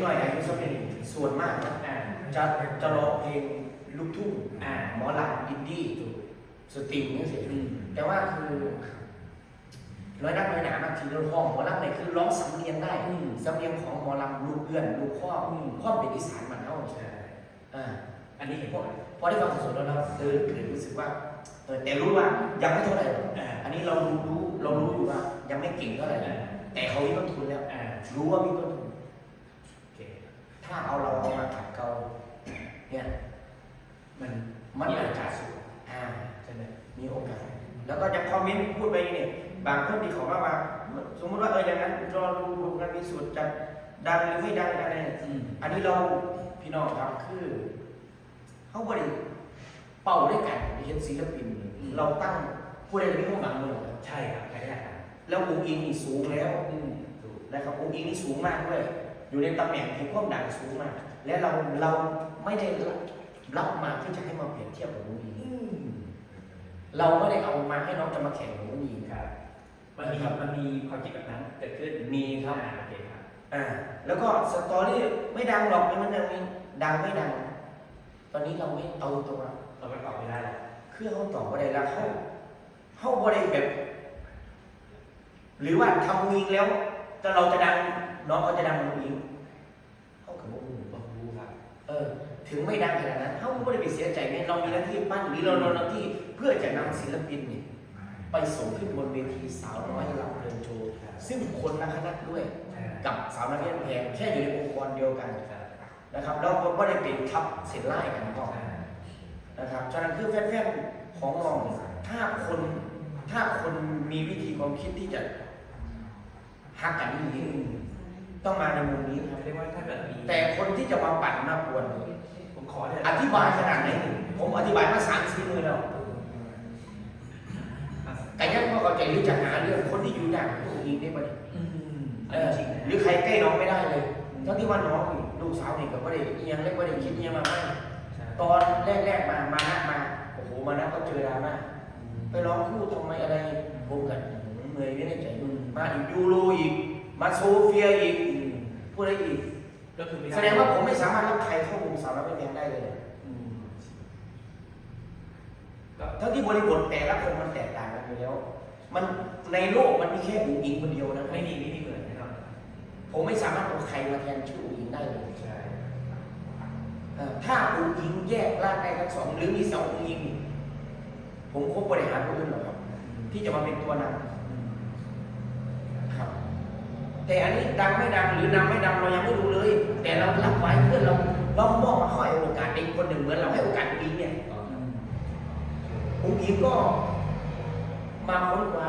หน่อยอายุสักเป็นส่วนมากนะอ่าจะจะร้องเพลงลูกทุ่งอ่าหมอลำอินดี้สตริงนี่สิอืมแต่ว่าคือน้อยนักน้อยหนาบางทีเราห้องหมอลำเนี่ยคือร้องสำเนียงได้อืมสำเนียงของหมอลำลูกเอื้อนลูกข้ออืมข้อเป็นอีสานมันเท่าใช่อ่าอันนี้เห็นพวกพอได้ฟังสดๆแล้วเราเออเกิดรู้สึกว่าเออแต่รู้ว่ายังไม่เท่าไหร่หรอกอ่าอันนี้เรารู้รู้เรารู้อยู่ว่ายังไม่เก่งเท่าไหร่อ่าแต่เขามีต้นทุนแล้วอ่ารู้ว่ามีต้นทุนโอเค ถ้าเอาเราเอามาขัดเกลาเนี่ยมันมันมีอาโอจจะกาสสูงอ่าใช่ไหมมีโอกาส แล้วก็จะคอมเมนต์พูดไปเนี่ยบางคนที่เขาว่ามาสมมติว่าเอออย่างนั้นรอดูผลงานพิสูจน์จะดังหรือไม่ดังอะไรเนี่ยอืมอันนี้เราพี่น้องครับคือเขาบริเป่าด้วยกันเห็นศิลปิน เราตั้งผู้ใดมีความหวังเลยใช่ครับใช่ครับแล้วองค์อิงนี่สูงแล้วอืมถูกนะครับองค์อิงนี่สูงมากด้วย อยู่ในตำแหน่งที่ความดังสูงมาก และเราเราไม่ได้รับมาเพื่อจะให้มาเปรียบเทียบกับองค์อิงอืมเราไม่ได้เอามาให้น้องจะมาแข่งกับองค์อิงครับ มันมีมันมีความคิดแบบนั้นเกิดขึ้นมีครับอ่าโอเคครับอ่าแล้วก็สตอรี่ไม่ดังหรอกมันยังมีดังไม่ดัง ตอนนี้เราไม่เอาตัวเราก็ตอบไม่ได้แล้วเครื่องเขาตอบว่าได้แล้วเขาเขาบ่ได้แบบ หรือว่าทำยิงแล้วแต่เราจะดัง น้องเขาจะดังมันยิงเขาคือว่าต้องรู้ครับ เออ ถึงไม่ดังขนาดนั้นเขาไม่ได้ไปเสียใจเนี่ยเรามีหน้าที่ปั้นหรือเราเราหน้าที่เพื่อจะนำศิลปินเนี่ยไปส่งขึ้นบนเวทีสาวน้อยลำเพลินโชว์ซึ่งคนละคณะด้วยใช่กับสาวนักเรียนแพงแค่อยู่ในองค์กรเดียวกันครับนะครับแล้วก็ไม่ได้เป็นทับเส้นไล่กันก็ใช่นะครับฉะนั้นคือแฟนๆของน้องเนี่ยถ้าคนถ้าคนมีวิธีความคิดที่จะหักกันดีๆ ต้องมาในมุมนี้ครับเรียกว่าถ้าเกิดมีแต่คนที่จะมาปั่นมาปวนเนี่ยผมขอเนี่ยอธิบายขนาดไหนผมอธิบายมาสามสี่มือแล้วอะแต่ยังพอเข้าใจหรือจะหาเรื่องคนที่อยู่อย่างผู้หญิงได้ปะเนี่ยอืมเออันอนี้จริงนะหรือใครใกล้น้องไม่ได้เลยทั้งที่ว่าน้องนี่ลูกสาวนี่ก็ไม่ได้อิหยังเล็กไม่ได้คิดอิหยังมากมายใช่ตอนแรกๆมามานะมาโอ้โหมานะก็เจอดราม่าไปร้องคู่ทำไมอะไรผมกันเหนื่อยไม่ได้ใจมาอีกยูโรอีก มาโซเฟียอีกพูดอะไรอีก ก็คือไม่ไแสดงว่าผมไม่สามารถรับใครเข้าวงสาวน้อยเป็นแพงได้เลย อืมก็ทั้งที่บริบทแต่ละคนมันแตกต่างกันอยู่แล้ว มันในโลกมันมีแค่อุ๋งอิงคนเดียวนะไม่มีไม่มีเหมือนแน่นอนผมไม่สามารถเอาใครมาแทนชื่ออุ๋งอิงได้เลยใช่เอ่อถ้าอุ๋งอิงแยกร่างได้ทั้งสองหรือมีสองอุ๋งอิงนี่ผมคงบริหารคนอื่นหรอกครับ ที่จะมาเป็นตัวนำครับ แต่อันนี้ดังไม่ดังหรือนำไม่ดังเรายังไม่รู้เลย แต่เรารับไว้เพื่อนเราเรามองมาเขาให้โอกาสเด็กคนหนึ่งเหมือนเราให้โอกาสอุ๋งอิงเนี่ยอืมอุ๋งอิงก็มาค้นคว้า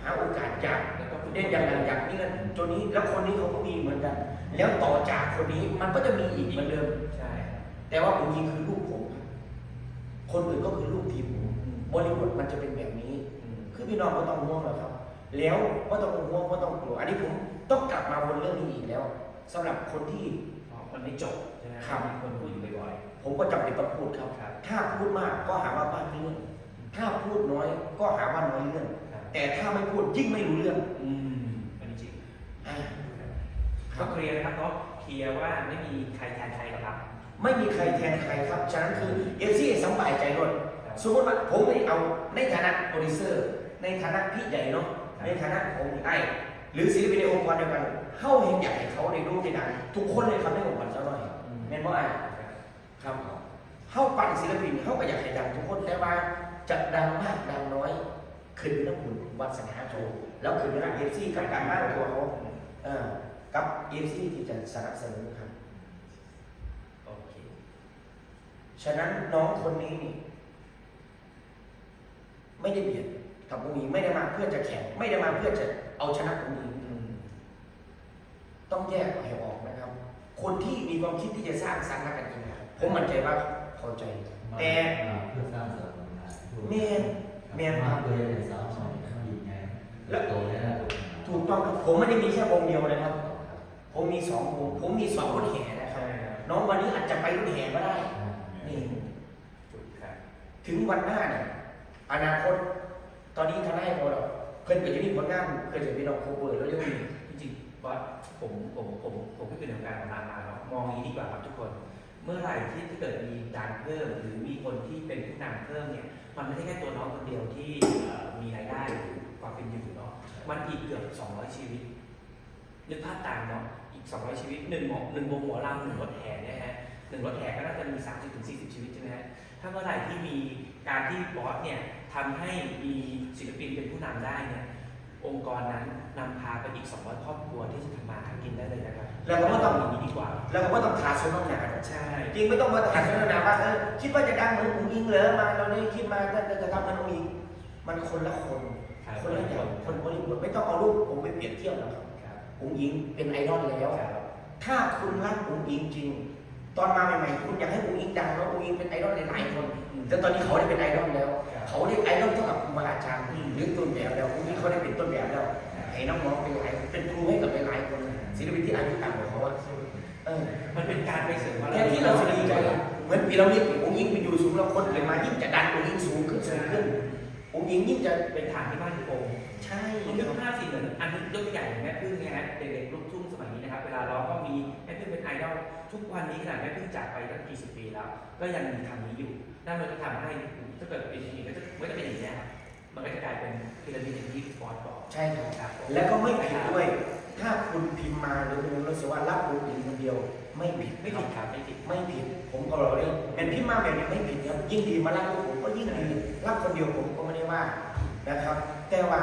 หาโอกาสจากแล้วก็เล่นอย่างนั้นอย่างนี้กันจนนี้แล้วคนนี้เขาก็มีเหมือนกัน แล้วต่อจากคนนี้มันก็จะมีอีกเหมือนเดิมใช่แต่ว่าผมยิงคือลูกผมครับคนอื่นก็คือลูกทีมผมบริบทมันจะเป็นแบบนี้อืมคือพี่น้องก็ต้องห่วงแหละครับ แล้วก็ต้องห่วงก็ต้องกลัวอันนี้ผมต้องกลับมาบนเรื่องนี้อีกแล้วสำหรับคนที่อ๋อมันไม่จบใช่ไหมครับมีคนพูดอยู่บ่อยผมก็จำเป็นต้องพูดครับครับถ้าพูดมากก็หาว่ามากเรื่องถ้าพูดน้อยก็หาว่าน้อยเรื่องๆครับแต่ถ้าไม่พูดยิ่งไม่รู้เรื่อง อืมอันนี้จริงอ่าคก็รับเคลียร์นะครับเนาะเคลียร์ว่าไม่มีใครแทนใครหรอกครับ ไม่มีใครแทนใครครับฉะนั้นคือเอฟซีสบายใจหมดครับสมมติว่าผมไม่เอาในฐานะโปรดิวเซอร์ ในฐานะพี่ใหญ่เนาะครับ ในฐานะผมไอ้หรือศิลปินในองค์กรเดียวกันเข้าเห็นอยากให้เขาในรูปในดังทุกคนเลยครับในองค์กรเจ้าหน่อยแม่นว่าไอ้ครับเข้าปั่นศิลปินเข้าก็อยากให้ดังทุกคนแต่ว่าจะดังมากดังน้อย ขึ้นอยู่กับคุณวัฒนาโชว์แล้วขึ้นอยู่กับเอฟซีกับการบ้านตัวเขาเออกับเอฟซีที่จะสนับสนุนครับโอเคฉะนั้นน้องคนนี้นี่ไม่ได้เบียด กับอุ้งอิงไม่ได้มาเพื่อจะแข่งไม่ได้มาเพื่อจะเอาชนะอุ้งอิงอืมต้องแยกให้ออกนะครับ คนที่มีความคิดที่จะสร้างสรรค์นักกันจริงนะครับผมมั่นใจว่าเข้าใจ แต่เพื่อสร้างเสริมผลงานแม่นแม่นมาเพื่อเป็นสาวสองข้างดีไงแล้วโตได้แล้วถูกต้องครับผมไม่ได้มีแค่วงเดียวนะครับ ผมมีสองวงผมมีสองรถแห่นะครับใช่ครับน้องวันนี้อาจจะไปรถแห่ก็ได้นี่ถูกครับถึงวันหน้าเนี่ยอนาคต ตอนนี้ทนายพอเราเพิ่นก็จะมีผลงานเพื่อจะพี่น้องโคเวอร์แล้วเรื่องนี้จริงๆว่าผมผมผมผมก็คือในวงการของนางงามเนาะมองอย่างนี้ดีกว่าครับทุกคน เมื่อไหร่ที่ถ้าเกิดมีดังเพิ่มหรือมีคนที่เป็นผู้นำเพิ่มเนี่ยมันไม่ใช่แค่ตัวน้องคนเดียวที่เอ่อมีรายได้หรือความเป็นอยู่เนาะมันอีกเกือบ 200 ชีวิตนึกภาพตามเนาะอีก 200 ชีวิตหนึ่งหมอหนึ่งวงหมอลำหนึ่งรถแห่เนี่ยฮะ หนึ่งรถแห่ก็น่าจะมี 30ถึง40 ชีวิตใช่ไหมฮะถ้าเมื่อไหร่ที่มีการที่บอสเนี่ยทำให้มีศิลปินเป็นผู้นำได้เนี่ยองค์กรนั้นนำพาไปอีก 200 ครอบครัวที่จะทำมาหากินได้เลยนะครับแล้วก็ไม่ต้องอย่างนี้ดีกว่า แล้วก็ไม่ต้องขาดสมน้ำหนักใช่จริงไม่ต้องมาถามชนนาว่าเออคิดว่าจะดังเหมือนอุ้งอิงเหรอมาเราเนี่ยคิดมาก็จะทำเหมือนอุ้งอิงมันคนละคน ครับคนละอย่างคนคนละคนไม่ต้องเอารูปผมไปเปรียบเทียบนะครับครับ อุ้งอิงเป็นไอดอลแล้ว ครับถ้าคุณรักอุ้งอิงจริง ตอนมาใหม่ๆคุณอยากให้อุ้งอิงดังแล้วอุ้งอิงเป็นไอดอลหลายๆคนแต่ตอนนี้เขาได้เป็นไอดอลแล้วครับเขาได้ไอดอลเท่ากับครูบาอาจารย์อืมหรือต้นแบบแล้วอุ้งอิงเขาได้เป็นต้นแบบแล้วให้น้องๆเป็นหลายเป็นครูให้กับหลายๆคนศิลปินที่อายุต่ำกว่าเขาอะเออมันเป็นการไปเสริมบารแค่มีที่เราจะดีใจเหมือนพีระมิดองค์ยิงไปอยู่สูงแล้วคนเกิดมายิ่งจะดันองค์ยิงสูงขึ้นสูงขึ้นองค์ยิงยิ่งจะเป็นฐานที่บ้านที่โองค์ใช่ผมนึกภาพสิเหมือนอันนี้ยกตัวอย่างอย่างแม่พึ่งเนี่ยนะเด็กๆลูกทุ่ง ลาร้องก็มีแม่พึ่งเป็นไอดอลทุกวันนี้ขนาดแม่พึ่งจากไปตั้งกี่สิบปีแล้ว ก็ยังมีคำนี้อยู่นั่นมันก็ทำให้ถ้าเกิดเป็นอย่างนี้ก็จะไม่ได้เป็นอย่างนี้นะครับมันก็จะกลายเป็นพีระมิดอย่างที่ฟอสบอกใช่ครับครับ แล้วก็ไม่ผิดด้วย ถ้าคุณพิมพ์มาหรือคุณรู้สึกว่ารับองค์ยิงคนเดียว ไม่ผิดไม่ผิดครับไม่ผิดไม่ผิด ผมก็บอกเลยเป็นพิมพ์มาแบบนี้ไม่ผิดครับยิ่งดีมารับผมก็ยิ่งดีรับคนเดียวผมก็ไม่ได้ว่านะครับ แต่ว่า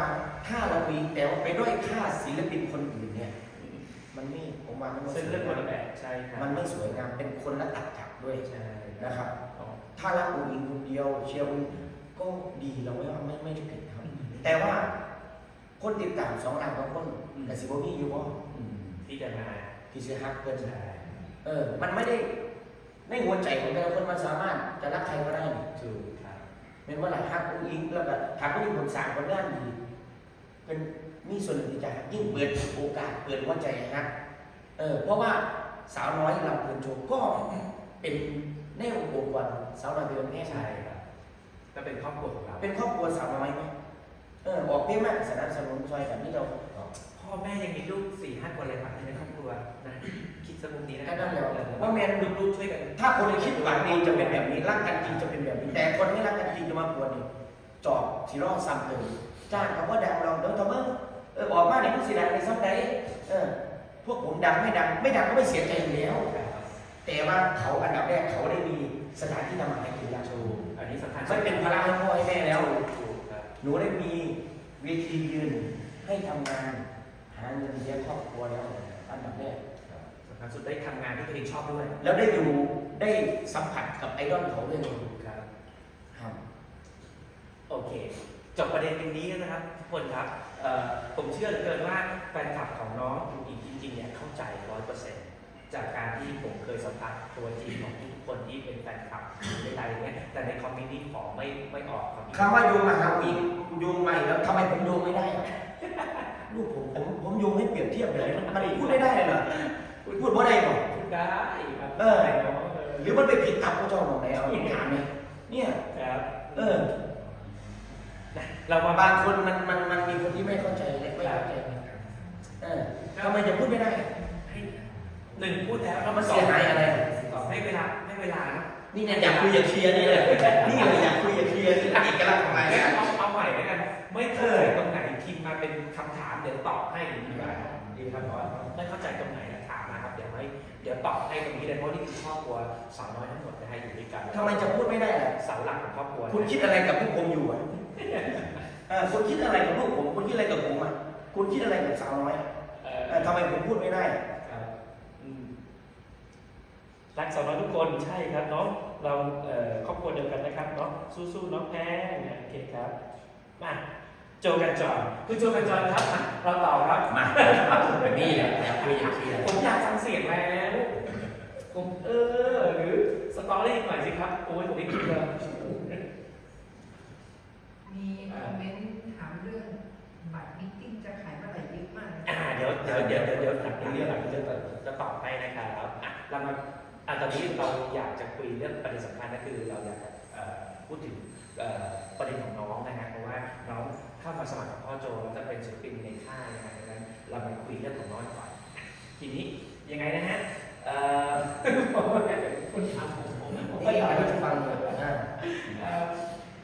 ถ้าเรามีแต่ว่าไปด้อยค่าศิลปินคนอื่นเนี่ย มันไม่ผมว่ามันไม่สซึ่งวยเรื่องคนงามละแบบใช่ครับมันไม่สวยงามเป็นคนละตักจับด้วยใช่นะครับ ถ้ารักอุ้งอิงคนเดียว เชียร์อุ้งอิงก็ดีเราไม่ว่าไม่ไม่ได้ผิดครับ แต่ว่าคนติดตามสองล้านกว่าคนแต่สิบมีอยู่ว่าอืมที่จะมาที่ซื้อฮักเกินใช่เออ มันไม่ได้ในหัวใจของแต่ละคนมันสามารถจะรักใครก็ได้นี่ถูกครับเป็นว่าหลายฮักอุ้งอิงแล้วก็ฮักอุ้งอิงผลสร้างคนด้านดีเป็น มีส่วนหนึ่งที่จะยิ่งเปิดโอกาสเปิดหัวใจให้ฮักเออเพราะว่าสาวน้อยลำเพลินโชว์ก็เป็นแนวองค์กรสาวน้อยเป็นแม่ใช่ครับก็เป็นครอบครัวของเราเป็นครอบครัวสาวน้อยไหมเออบอกเพียงมากสนับสนุนซอยกันที่เราพ่อแม่ยังมีลูกสี่ห้าคนเลยครับในครอบครัวนะคิดสมุมนี้นะแค่นั้นแหละว่าว่าแมนลูกๆช่วยกัน ถ้าคนคิดหวังดีจะเป็นแบบนี้รักกันจริงจะเป็นแบบนี้แต่คนไม่รักกันจริงจะมาปวดนี่จอบสีรอซ้ำเลยจ้างเขาว่าดังเราเดี๋ยวทำไมเอ อออกมาเนี่ยมันสีดังในซ้ำใดเออพวกผมดังไม่ดัง ไม่ดังก็ไม่เสียใจอยู่แล้ว แต่ว่าเขาอันดับแรกเขาได้มีสถานที่ทำมาหากินแล้วถูกอันนี้สำคัญไม่เป็นภาระให้พ่อให้แม่แล้วถูกครับหนูได้มีเวทียืนให้ทำงาน หาเงินเลี้ยงครอบครัวแล้วอันดับแรกสำคัญสุดได้ทำงานที่ตัวเองชอบด้วย แล้วได้อยู่ได้สัมผัสกับไอดอลเขาด้วยครับครับโอเค จบประเด็นตรงนี้แล้วนะครับทุกคนครับเอ่อ ผมเชื่อเหลือเกินว่าแฟนคลับของน้องอุ๋งอิงจริงๆเนี่ยเข้าใจร้อยเปอร์เซ็นต์จากการที่ผมเคยสัมผัสตัวจริงของทุกคนที่เป็นแฟนคลับในไทยเนี่ยแต่ในคอมเมนต์นี้ขอไม่ไม่ออกความคิดคำว่าโยงมาหาวิงโยงมาอีกแล้วทำไมผมโยงไม่ได้อะลูกผมผมผมโยงให้เปรียบเทียบเลยมันมันพูดไม่ได้เลยเหรอพูดว่าได้หรอพูดได้ครับเออเนาะหรือมันไปผิดทับพระเจ้าของไหนเอาถามเนี่ยเนี่ยครับเออนะ เรามาบางคนมันมันมันมีคนที่ไม่เข้าใจและไม่เข้าใจเออทำไมจะพูดไม่ได้ให้หนึ่งพูดแล้วมันเสียหายอะไรสองให้เวลาให้เวลานะนี่เนี่ยอยากคุยอยากเคลียร์นี่เลยนี่เลยอยากคุยอยากเคลียร์นี่เอกลักษณ์ของอะไรนะเอาเอาใหม่แล้วกันไม่เข้าใจตรงไหนพิมพ์มาเป็นคำถามเดี๋ยวตอบให้ดีกว่าดีครับเพราะว่าไม่เข้าใจตรงไหนนะถามมาครับเดี๋ยวไม่เดี๋ยวตอบให้ตรงนี้เลยเพราะนี่คือครอบครัวสาวน้อยทั้งหมดนะฮะอยู่ด้วยกันทำไมจะพูดไม่ได้ล่ะเสาหลักของครอบครัว คุณคิดอะไรกับพวกผมอยู่อะเออ คุณคิดอะไรกับลูกผม คุณคิดอะไรกับผมอะคุณคิดอะไรกับสาวน้อยอะเอเออทำไมผมพูดไม่ได้ครับอืมรักสาวน้อยทุกคนใช่ครับเนาะเราเอ่อครอบครัวเดียวกันนะครับเนาะสู้ๆน้องแพงนะโอเคครับมาโจกันจอนคุณโจกันจอนครับมาเราต่อครับมานี่แหละอยากคุยอยากเคลียร์ผมอยากฟังเสียงแล้วผมเออหรือสตอรี่หน่อยสิครับโอ้ยผมไม่คิดเลย มีคอมเมนต์ถามเรื่องบัตรมิทติ้งจะขายเมื่อไหร่เยอะมากนะ อ่าเดี๋ยว เดี๋ยวเดี๋ยวเดี๋ยวเดี๋ยวหลังเรื่องหลังเรื่องจะตอบให้นะครับอะเรามาอะตอนนี้เราอยากจะคุยเรื่องประเด็นสำคัญก็คือเราอยากจะเอ่อพูดถึงเอ่อประเด็นของน้องนะฮะเพราะว่าน้องเข้ามาสมัครกับพ่อโจแล้วจะเป็นศิลปินในค่ายนะฮะดังนั้นเรามาคุยเรื่องของน้องก่อนทีนี้ยังไงนะฮะเอ่อคุณถามผมผมผมก็นี่อยากเราจะฟังเลยนะเอ่อ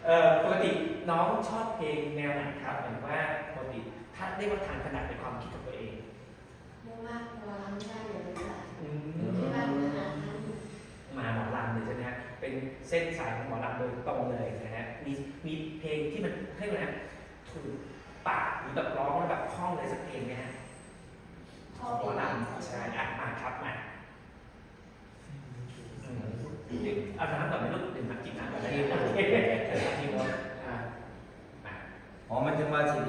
เอ่อปกติน้องชอบเพลงแนวไหนครับเหมือนว่าปกติถ้าเรียกว่าทางถนัดในความคิดของตัวเอง ไม่มากพอทำได้เลยค่ะ อื ที่บ้าน ม หาท มาหมอลำเลยใช่ไหมฮะ เป็นเส้นสายของหมอลำโดยตรงเลยนะฮะมีมีเพลงที่มันให้มันนะถูกปากหรือแบบร้องแล้วแบบคล่องเลยสักเพลงไหมฮะำหมอลำใช่อะมาครับมาอืมเอาน้ำก่อนไหม่ลูกดื่มน้ำกินน้ำก่อนได้ไหมโอเคที่ว่าอะมาอ๋อมันถึงมาสิ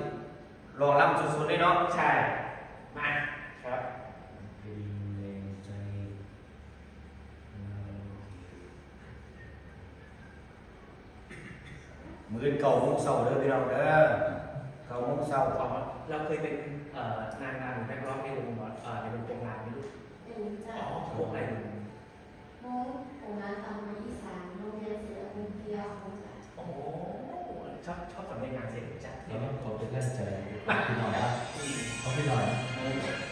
รอรับสุดๆเลยเนาะใช่มาครับ เป็นแรงใจเอ่อ มือเก่าโมงเศร้าเด้อพี่น้องเด้อเก่าโมงเศร้าอ๋อเราเคยเป็นเอ่อนางงามหรือนักร้องในวงหมอเอ่อในวงโปรงลางไหม่ลูกเป็นอ๋จ้าอวงอะไรลูกมุ้งองค์นั้นทำมาอีสานโรงเรียนศิลปินเดียวของจ้าโอ้โหชอบชอบสำเนียงงานเสียงจัดเราต้องขอเป็นแรงใจพี่น้องนะอืมขอ